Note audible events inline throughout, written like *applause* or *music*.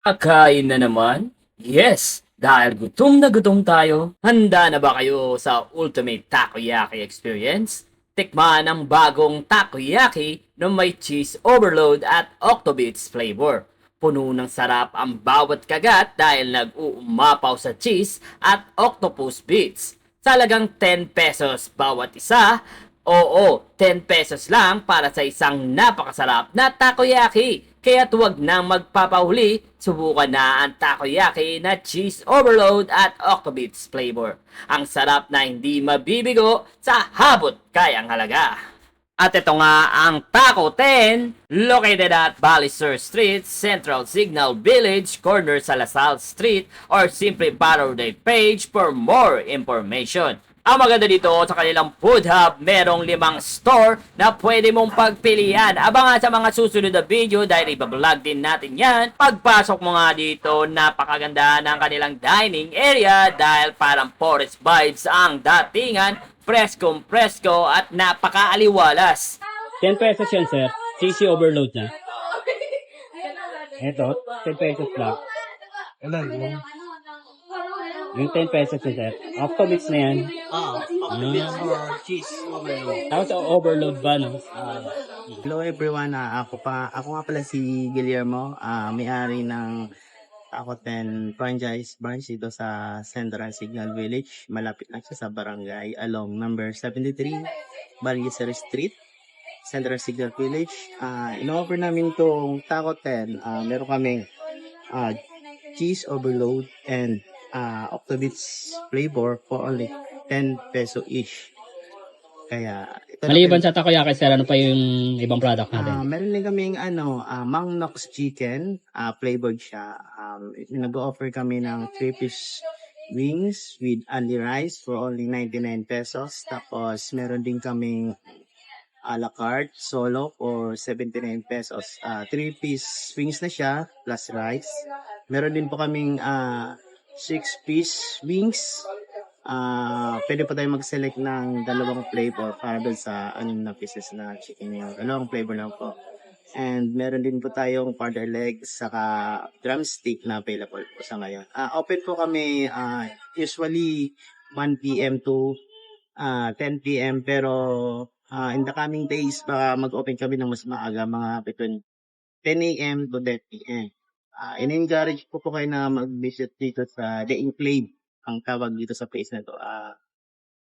Kakain na naman? Yes! Dahil gutom na gutom tayo, handa na ba kayo sa Ultimate Takoyaki Experience? Tikman ang bagong takoyaki na may cheese overload at octobits flavor. Puno ng sarap ang bawat kagat dahil nag-uumapaw sa cheese at octopus bits. Talagang 10 pesos bawat isa. Oo, 10 pesos lang para sa isang napakasarap na takoyaki. Kaya tuwag nang magpapahuli, subukan na ang takoyaki na cheese overload at octobits flavor. Ang sarap na hindi mabibigo sa habot kayang halaga. At ito nga ang Taco 10, located at Balisur Street, Central Signal Village, corner sa Lasal Street, or simply follow their page for more information. Ang maganda dito sa kanilang food hub, merong limang store na pwede mong pagpilian. Abangan sa mga susunod na video dahil ibablog din natin yan. Pagpasok mo nga dito, napakaganda ng kanilang dining area dahil parang forest vibes ang datingan, preskong presko at napakaaliwalas. 10 pesos yan, sir. CC overload na. *laughs* Ito, 10 pesos lang. Ilan? Yung 10 pesos yun, sir. Octobits na yan. Ah, octopus or cheese overload. Tapos overload ba, no? Hello everyone, ah, ako pa ako nga pala si Guillermo, ah, may-ari ng Taco 10 franchise branch dito sa Central Signal Village. Malapit lang siya sa barangay along number 73, Barrier Street, Central Signal Village. Ah, in-offer namin tong Taco 10. Ah, meron kaming ah, cheese overload and ah, Octobits flavor for only 10 peso each. Kaya ito Maliban sa takoyaki, sir, ano pa yung ibang product Ah, natin? meron din kaming ano, ah, Mang Nox Chicken, ah, flavored siya. Um, nag-offer kami ng 3-piece wings with only rice for only 99 pesos. Tapos meron din kaming a la carte solo for 79 pesos. Ah, 3-piece wings na siya plus rice. Meron din po kaming ah, 6-piece wings. Ah, pwede po tayo mag-select ng dalawang flavor para doon sa anim na pieces na chicken yung dalawang flavor lang po. And meron din po tayong powder leg saka drumstick na available po sa ngayon. Ah, open po kami ah, usually 1 p.m. to ah, 10 p.m. pero ah, in the coming days baka mag-open kami ng mas maaga mga between 10 a.m. to 10 p.m. Ah, in-encourage po po kayo na mag-visit dito sa The Enclave ang tawag dito sa place na to. Ah,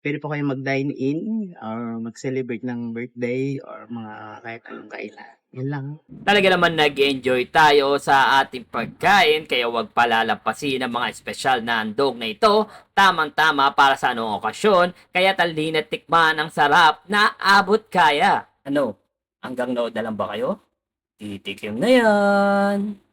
pwede po kayo mag-dine in or mag-celebrate ng birthday or mga kahit anong kailan. Yan lang. Talaga naman nag-enjoy tayo sa ating pagkain kaya wag palalampasin ang mga espesyal na handog na ito. Tamang-tama para sa anong okasyon kaya talin at tikman ang sarap na abot kaya. Ano? Hanggang nood na lang ba kayo? Titikim na yan!